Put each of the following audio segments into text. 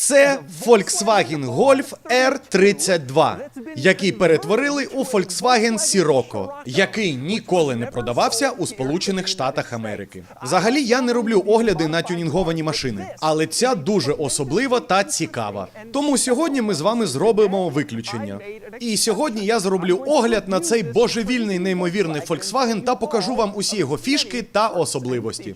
Це Volkswagen Golf R32, який перетворили у Volkswagen Sirocco, який ніколи не продавався у Сполучених Штатах Америки. Взагалі я не роблю огляди на тюнінговані машини, але ця дуже особлива та цікава. Тому сьогодні ми з вами зробимо виключення. І сьогодні я зроблю огляд на цей божевільний неймовірний Volkswagen та покажу вам усі його фішки та особливості.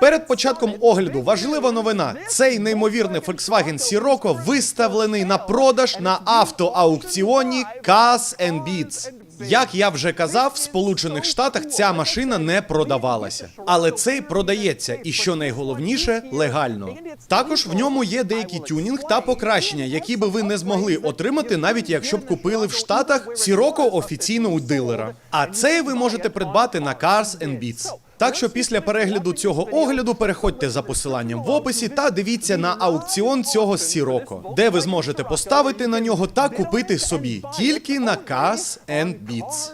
Перед початком огляду важлива новина. Цей неймовірний Volkswagen Sirocco виставлений на продаж на автоаукціоні Cars Beats. Як я вже казав, в Сполучених Штатах ця машина не продавалася, але цей продається, і що найголовніше, легально. Також в ньому є деякий тюнінг та покращення, які би ви не змогли отримати, навіть якщо б купили в Штатах Sirocco офіційно у дилера. А цей ви можете придбати на Cars Beats. Так що після перегляду цього огляду переходьте за посиланням в описі та дивіться на аукціон цього Сіроко, де ви зможете поставити на нього та купити собі тільки на Cars and Beats.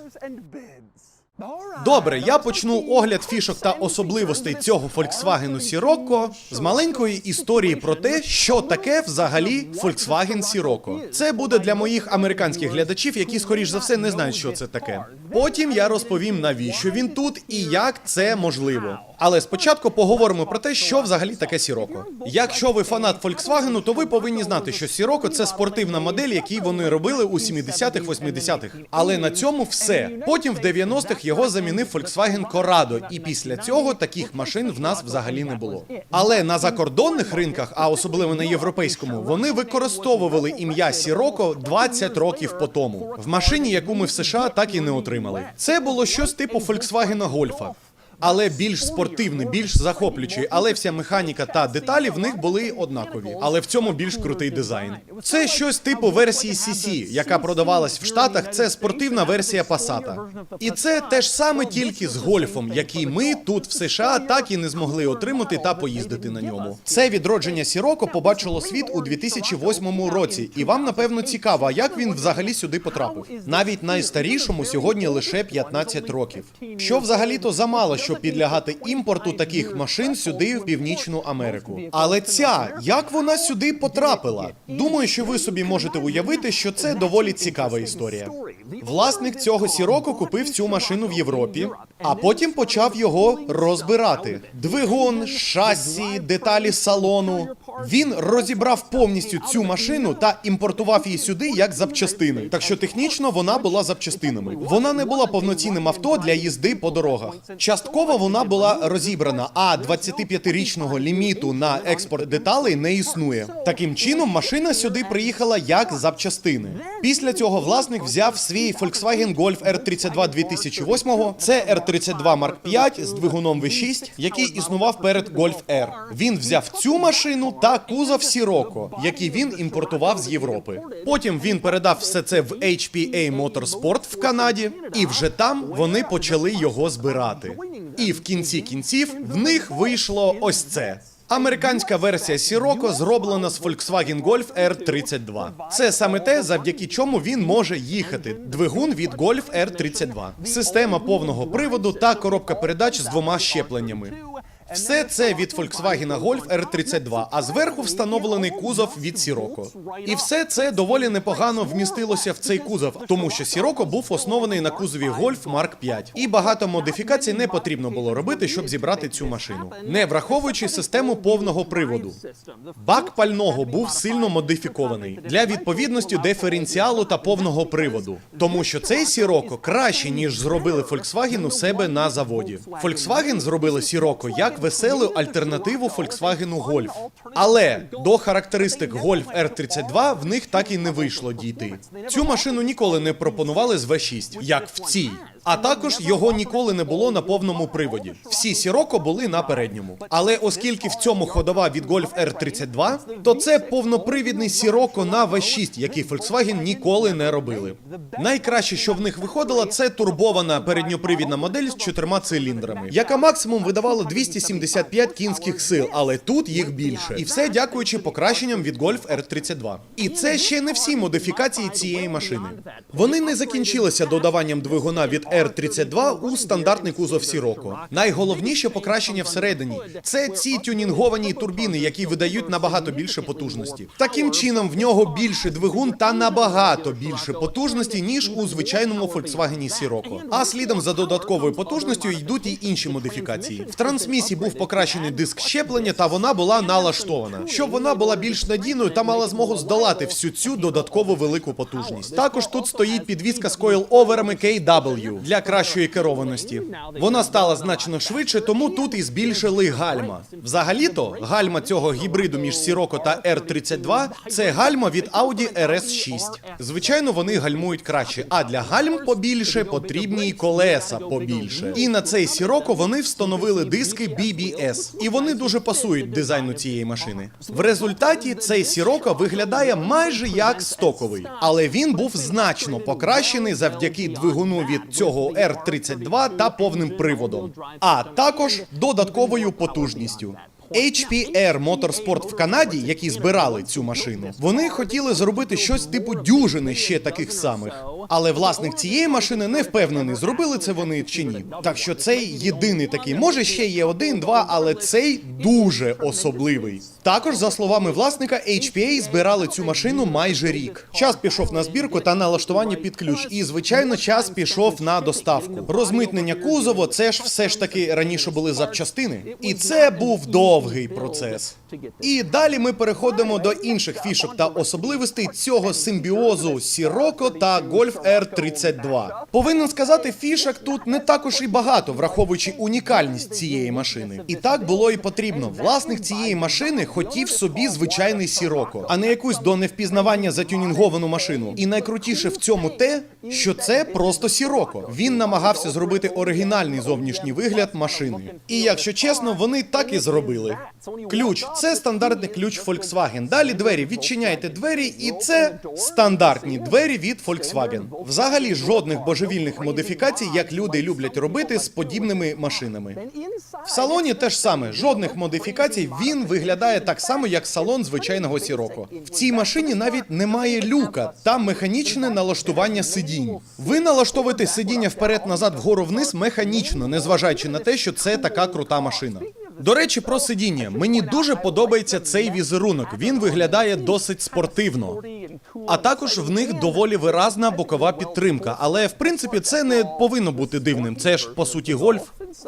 Добре, я почну огляд фішок та особливостей цього Volkswagen Сірокко з маленької історії про те, що таке взагалі Volkswagen Сірокко. Це буде для моїх американських глядачів, які скоріш за все не знають, що це таке. Потім я розповім, навіщо він тут і як це можливо. Але спочатку поговоримо про те, що взагалі таке Sirocco. Якщо ви фанат Volkswagen, то ви повинні знати, що Sirocco – це спортивна модель, які вони робили у 70-х, 80-х. Але на цьому все. Потім в 90-х його замінив Volkswagen Corrado, і після цього таких машин в нас взагалі не було. Але на закордонних ринках, а особливо на європейському, вони використовували ім'я Sirocco 20 років по тому в машині, яку ми в США так і не отримали. Це було щось типу Volkswagen Golfa. Але більш спортивний, більш захоплюючий, але вся механіка та деталі в них були однакові. Але в цьому більш крутий дизайн. Це щось типу версії CC, яка продавалась в Штатах. Це спортивна версія Passat. І це те ж саме тільки з гольфом, який ми тут в США так і не змогли отримати та поїздити на ньому. Це відродження Сіроко побачило світ у 2008 році, і вам напевно цікаво, як він взагалі сюди потрапив. Навіть найстарішому сьогодні лише 15 років. Що взагалі-то замало, щоб підлягати імпорту таких машин сюди в Північну Америку. Але ця як вона сюди потрапила? Думаю, що ви собі можете уявити, що це доволі цікава історія. Власник цього сіроку купив цю машину в Європі, а потім почав його розбирати. Двигун, шасі, деталі салону. Він розібрав повністю цю машину та імпортував її сюди як запчастини. Так що технічно вона була запчастинами. Вона не була повноцінним авто для їзди по дорогах. Частково вона була розібрана, а 25-річного ліміту на експорт деталей не існує. Таким чином, машина сюди приїхала як запчастини. Після цього власник взяв свій Volkswagen Golf R32 2008. Це R32 Mark 5 з двигуном V6, який існував перед Golf R. Він взяв цю машину та кузов Sirocco, який він імпортував з Європи. Потім він передав все це в HPA Motorsport в Канаді, і вже там вони почали його збирати. І в кінці кінців в них вийшло ось це. Американська версія Sirocco зроблена з Volkswagen Golf R32. Це саме те, завдяки чому він може їхати. Двигун від Golf R32. Система повного приводу та коробка передач з двома щепленнями. Все це від Volkswagen Golf R32, а зверху встановлений кузов від Sirocco. І все це доволі непогано вмістилося в цей кузов, тому що Sirocco був оснований на кузові Golf Mark 5. І багато модифікацій не потрібно було робити, щоб зібрати цю машину, не враховуючи систему повного приводу. Бак пального був сильно модифікований для відповідності диференціалу та повного приводу, тому що цей Sirocco краще ніж зробили Volkswagen у себе на заводі. Volkswagen зробили Sirocco як веселу альтернативу Volkswagen Golf. Але до характеристик Golf R32 в них так і не вийшло дійти. Цю машину ніколи не пропонували з V6, як в цій. А також його ніколи не було на повному приводі. Всі Сіроко були на передньому. Але оскільки в цьому ходова від Golf R32, то це повнопривідний Сіроко на V6, який Volkswagen ніколи не робили. Найкраще, що в них виходило, це турбована передньопривідна модель з чотирма циліндрами, яка максимум видавала 275 кінських сил, але тут їх більше. І все дякуючи покращенням від Golf R32. І це ще не всі модифікації цієї машини. Вони не закінчилися додаванням двигуна від R32 у стандартний кузов Сіроко. Найголовніше покращення всередині це ці тюнінговані турбіни, які видають набагато більше потужності. Таким чином, в нього більше двигун та набагато більше потужності, ніж у звичайному Volkswagen Sirocco. А слідом за додатковою потужністю йдуть і інші модифікації. В трансмісії був покращений диск щеплення, та вона була налаштована, щоб вона була більш надійною та мала змогу здолати всю цю додаткову велику потужність. Також тут стоїть підвізка з койл-оверами KW для кращої керованості. Вона стала значно швидше, тому тут і збільшили гальма. Взагалі-то гальма цього гібриду між Sirocco та R32 це гальма від Audi RS6. Звичайно, вони гальмують краще, а для гальм побільше потрібні й колеса побільше. І на цей Sirocco вони встановили диски BBS. І вони дуже пасують дизайну цієї машини. В результаті цей Sirocco виглядає майже як стоковий, але він був значно покращений завдяки двигуну від цього R32 та повним приводом, а також додатковою потужністю. HPR Motorsport в Канаді, які збирали цю машину, вони хотіли зробити щось типу дюжини ще таких самих. Але власник цієї машини не впевнений, зробили це вони чи ні. Так що цей єдиний такий. Може ще є один, два, але цей дуже особливий. Також, за словами власника, HPA збирали цю машину майже рік. Час пішов на збірку та налаштування під ключ, і звичайно, час пішов на доставку. Розмитнення кузову це ж все ж таки раніше були запчастини, і це був довгий процес. І далі ми переходимо до інших фішок та особливостей цього симбіозу Sirocco та Golf R32. Повинен сказати, фішок тут не також і багато, враховуючи унікальність цієї машини. І так було і потрібно. Власник цієї машини хотів собі звичайний Sirocco, а не якусь до невпізнавання затюнінговану машину. І найкрутіше в цьому те, що це просто Sirocco. Він намагався зробити оригінальний зовнішній вигляд машини. І якщо чесно, вони так і зробили. Ключ це стандартний ключ Volkswagen. Далі двері відчиняйте двері, і це стандартні двері від Volkswagen. Взагалі жодних божевільних модифікацій, як люди люблять робити з подібними машинами. В салоні теж саме, жодних модифікацій. Він виглядає так само, як салон звичайного Sirocco. В цій машині навіть немає люка, там механічне налаштування сидінь. Ви налаштовуєте сидіння вперед-назад, вгору вниз механічно, незважаючи на те, що це така крута машина. До речі, про сидіння. Мені дуже подобається цей візерунок. Він виглядає досить спортивно. А також в них доволі виразна бокова підтримка. Але в принципі це не повинно бути дивним. Це ж по суті гольф.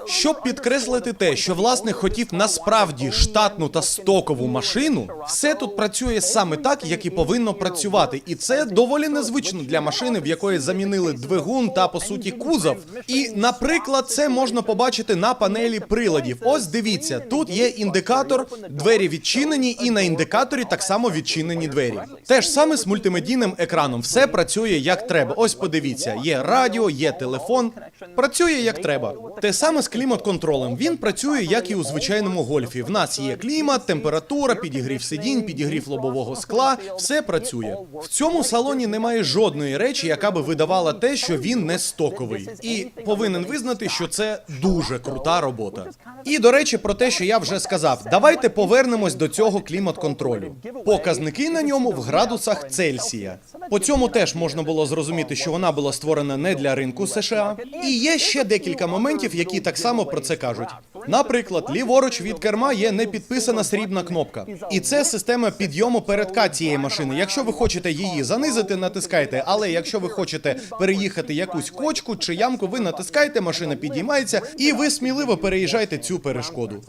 Щоб підкреслити те, що власник хотів насправді штатну та стокову машину, все тут працює саме так, як і повинно працювати. І це доволі незвично для машини, в якої замінили двигун та по суті кузов. І, наприклад, це можна побачити на панелі приладів. Ось дивіться, тут є індикатор, двері відчинені, і на індикаторі так само відчинені двері. Те ж саме з мультимедійним екраном. Все працює як треба. Ось подивіться, є радіо, є телефон. Працює як треба. Те саме з клімат-контролем. Він працює як і у звичайному гольфі. В нас є клімат, температура, підігрів сидінь, підігрів лобового скла. Все працює. В цьому салоні немає жодної речі, яка би видавала те, що він не стоковий. І повинен визнати, що це дуже крута робота. І до речі, про те, що я вже сказав, давайте повернемось до цього клімат-контролю. Показники на ньому в градусах Цельсія. По цьому теж можна було зрозуміти, що вона була створена не для ринку США. І є ще декілька моментів, які так само про це кажуть. Наприклад, ліворуч від керма є не підписана срібна кнопка, і це система підйому передка цієї машини. Якщо ви хочете її занизити, натискайте. Але якщо ви хочете переїхати якусь кочку чи ямку, ви натискаєте, машина підіймається, і ви сміливо переїжджаєте цю перешкоду.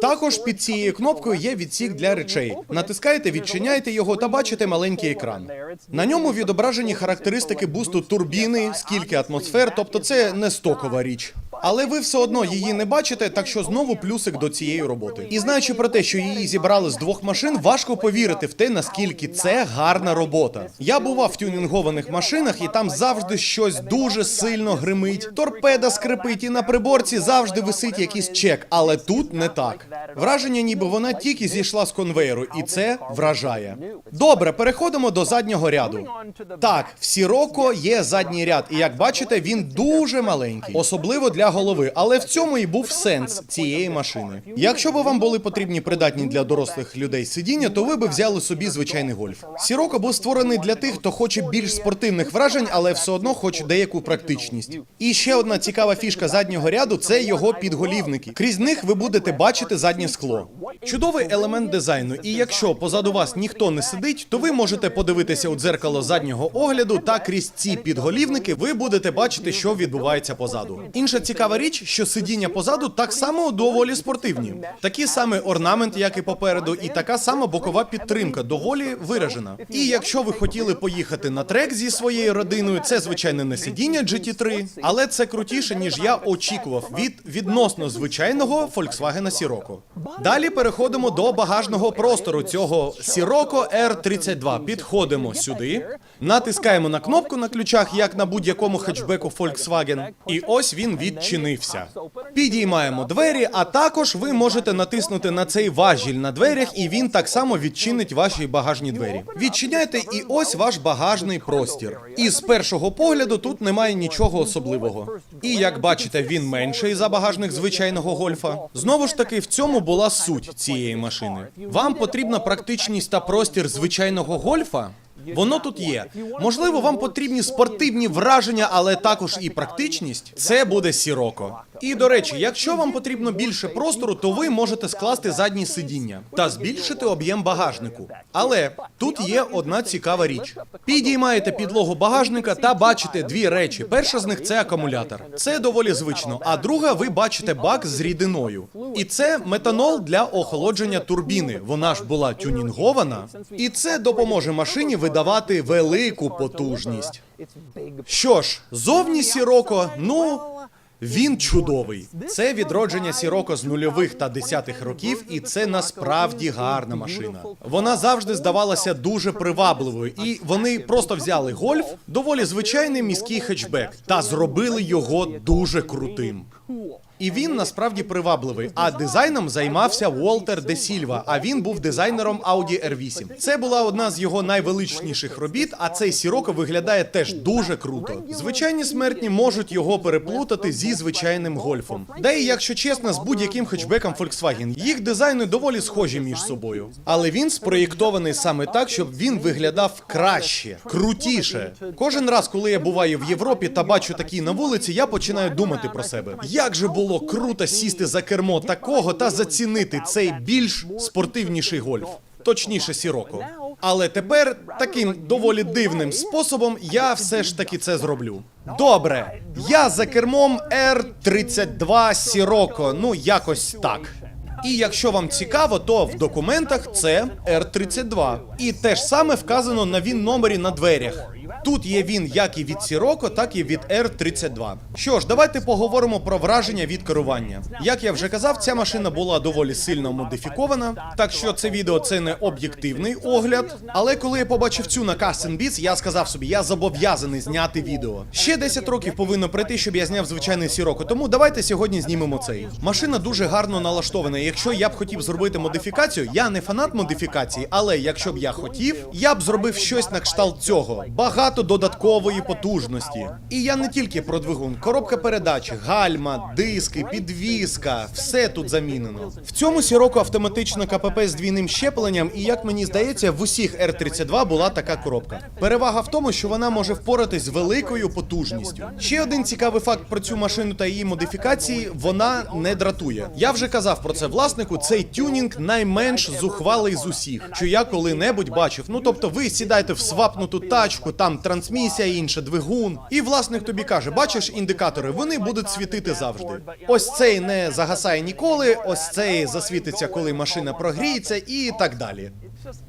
Також під цією кнопкою є відсік для речей. Натискаєте, відчиняєте його та бачите маленький екран. На ньому відображені характеристики бусту турбіни, скільки атмосфер, тобто це не стокова річ. Але ви все одно її не бачите, так що знову плюсик до цієї роботи. І знаючи про те, що її зібрали з двох машин, важко повірити в те, наскільки це гарна робота. Я бував в тюнінгованих машинах, і там завжди щось дуже сильно гримить. Торпеда скрипить, і на приборці завжди висить якийсь чек, але тут не так. Враження, ніби вона тільки зійшла з конвейеру, і це вражає. Добре, переходимо до заднього ряду. Так, в Сіроко є задній ряд, і як бачите, він дуже маленький, особливо для голови, але в цьому і був сенс цієї машини. Якщо б вам були потрібні придатні для дорослих людей сидіння, то ви б взяли собі звичайний гольф. Сіроко був створений для тих, хто хоче більш спортивних вражень, але все одно хоче деяку практичність. І ще одна цікава фішка заднього ряду це його підголівники. Крізь них ви будете бачити заднє скло. Чудовий елемент дизайну. І якщо позаду вас ніхто не сидить, то ви можете подивитися у дзеркало заднього огляду, та крізь ці підголівники ви будете бачити, що відбувається позаду. Інша цікава річ, що сидіння позаду так само доволі спортивні. Такий самий орнамент, як і попереду, і така сама бокова підтримка, доволі виражена. І якщо ви хотіли поїхати на трек зі своєю родиною, це звичайно не сидіння GT3, але це крутіше, ніж я очікував від відносно звичайного Volkswagen Sirocco. Далі переходимо до багажного простору цього Sirocco R32. Підходимо сюди, натискаємо на кнопку на ключах, як на будь-якому хетчбеку Volkswagen, і ось він відчинився. Підіймаємо двері, а також ви можете натиснути на цей важіль на дверях, і він так само відчинить ваші багажні двері. Відчиняйте, і ось ваш багажний простір. І з першого погляду тут немає нічого особливого. І як бачите, він менший за багажник звичайного гольфа. Знову ж таки, в цьому була суть цієї машини. Вам потрібна практичність та простір звичайного гольфа. Воно тут є. Можливо, вам потрібні спортивні враження, але також і практичність. Це буде сіроко. І до речі, якщо вам потрібно більше простору, то ви можете скласти задні сидіння та збільшити об'єм багажнику. Але тут є одна цікава річ: підіймаєте підлогу багажника та бачите дві речі. Перша з них це акумулятор. Це доволі звично. А друга, ви бачите бак з рідиною. І це метанол для охолодження турбіни. Вона ж була тюнінгована, і це допоможе машині видавати велику потужність. Що ж, зовні сіроко, ну. Він чудовий. Це відродження Сіроко з нульових та десятих років, і це насправді гарна машина. Вона завжди здавалася дуже привабливою, і вони просто взяли гольф, доволі звичайний міський хетчбек, та зробили його дуже крутим. І він насправді привабливий. А дизайном займався Уолтер Де Сільва. А він був дизайнером Audi R8. Це була одна з його найвеличніших робіт. А цей сіроко виглядає теж дуже круто. Звичайні смертні можуть його переплутати зі звичайним гольфом. Да і якщо чесно, з будь-яким хетчбеком Volkswagen. Їх дизайни доволі схожі між собою. Але він спроєктований саме так, щоб він виглядав краще, крутіше. Кожен раз, коли я буваю в Європі та бачу такі на вулиці, я починаю думати про себе. Як же було круто сісти за кермо такого та зацінити цей більш спортивніший гольф, точніше, сіроко. Але тепер таким доволі дивним способом я все ж таки це зроблю. Добре, я за кермом R32 Сіроко, ну якось так. І якщо вам цікаво, то в документах це R32. І те ж саме вказано на він номері на дверях. Тут є він як і від Сіроко, так і від R32. Що ж, давайте поговоримо про враження від керування. Як я вже казав, ця машина була доволі сильно модифікована, так що це відео це не об'єктивний огляд. Але коли я побачив цю на Custom Beats, я сказав собі, я зобов'язаний зняти відео. Ще 10 років повинно пройти, щоб я зняв звичайний Сіроко. Тому давайте сьогодні знімемо цей. Машина дуже гарно налаштована. Якщо я б хотів зробити модифікацію, я не фанат модифікації, але якщо б я хотів, я б зробив щось на кшталт цього. Багато додаткової потужності. І я не тільки про двигун, коробка передач, гальма, диски, підвіска, все тут замінено. В цьому сіроку автоматична КПП з двійним щепленням, і як мені здається, в усіх R32 була така коробка. Перевага в тому, що вона може впоратись з великою потужністю. Ще один цікавий факт про цю машину та її модифікації: вона не дратує. Я вже казав про це власнику. Цей тюнінг найменш зухвалий з усіх, що я коли-небудь бачив. Ну тобто, ви сідаєте в свапнуту тачку, там трансмісія, інша двигун, і власник тобі каже: бачиш індикатори, вони будуть світити завжди. Ось цей не загасає ніколи, ось цей засвітиться, коли машина прогріється, і так далі.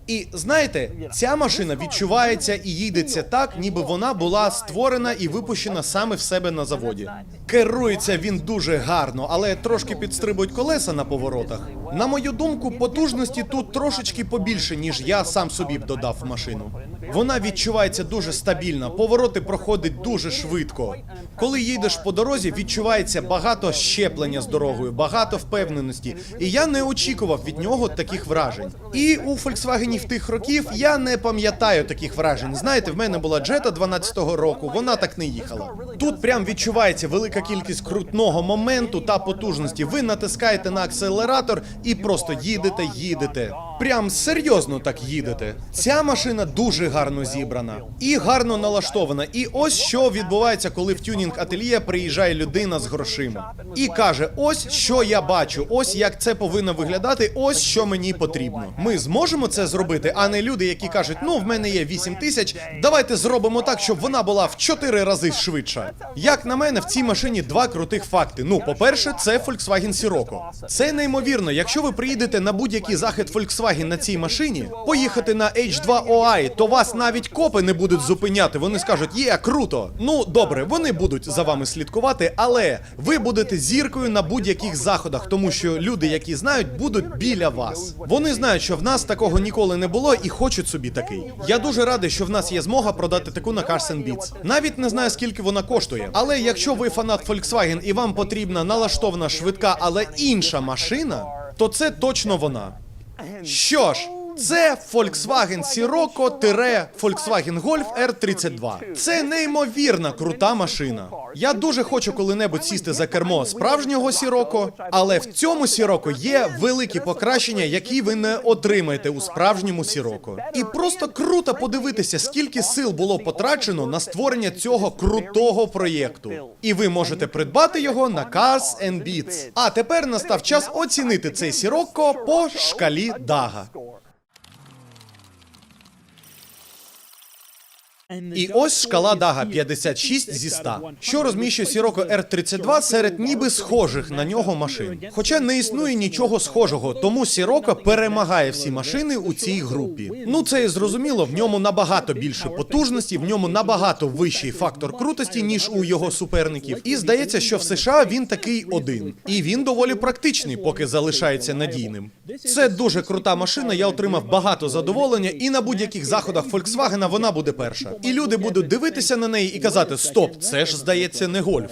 І знаєте, ця машина відчувається і їдеться так, ніби вона була створена і випущена саме в себе на заводі. Керується він дуже гарно, але трошки підстрибують колеса на поворотах. На мою думку, потужності тут трошечки побільше, ніж я сам собі б додав в машину. Вона відчувається дуже стабільно, повороти проходить дуже швидко. Коли їдеш по дорозі, відчувається багато щеплення з дорогою, багато впевненості. І я не очікував від нього таких вражень. І у Volkswagen тих років я не пам'ятаю таких вражень. Знаєте, в мене була Jetta 12-го року, вона так не їхала. Тут прям відчувається велика кількість крутного моменту та потужності. Ви натискаєте на акселератор і просто їдете, їдете. Прям серйозно так їдете. Ця машина дуже гарно зібрана і гарно налаштована. І ось що відбувається, коли в тюнінг ательє приїжджає людина з грошима і каже: ось що я бачу, ось як це повинно виглядати, ось що мені потрібно. Ми зможемо це зробити, а не люди, які кажуть, ну в мене є 8 тисяч, давайте зробимо так, щоб вона була в 4 рази швидша. Як на мене, в цій машині два крутих факти. Ну, по-перше, це Volkswagen Sirocco. Це неймовірно. Якщо ви приїдете на будь-який захід Volkswagen на цій машині, поїхати на H2OI, то вас навіть копи не будуть зупиняти. Вони скажуть, є круто. Ну добре, вони будуть за вами слідкувати, але ви будете зіркою на будь-яких заходах, тому що люди, які знають, будуть біля вас. Вони знають, що в нас такого ніколи не було і хочуть собі такий. Я дуже радий, що в нас є змога продати таку на Cars and Beats. Навіть не знаю, скільки вона коштує. Але якщо ви фанат Volkswagen і вам потрібна налаштована швидка, але інша машина, то це точно вона. Що ж, це Volkswagen Sirocco-Volkswagen Golf R32. Це неймовірна крута машина. Я дуже хочу коли-небудь сісти за кермо справжнього Sirocco, але в цьому Sirocco є великі покращення, які ви не отримаєте у справжньому Sirocco. І просто круто подивитися, скільки сил було потрачено на створення цього крутого проєкту. І ви можете придбати його на Cars and Beats. А тепер настав час оцінити цей Sirocco по шкалі Дага. І ось шкала Дага 56 зі 100, що розміщує Sirocco R32 серед ніби схожих на нього машин. Хоча не існує нічого схожого, тому Sirocco перемагає всі машини у цій групі. Ну це і зрозуміло, в ньому набагато більше потужності, в ньому набагато вищий фактор крутості, ніж у його суперників. І здається, що в США він такий один. І він доволі практичний, поки залишається надійним. Це дуже крута машина. Я отримав багато задоволення, і на будь-яких заходах Volkswagen вона буде перша. І люди будуть дивитися на неї і казати: Стоп, це ж здається не гольф.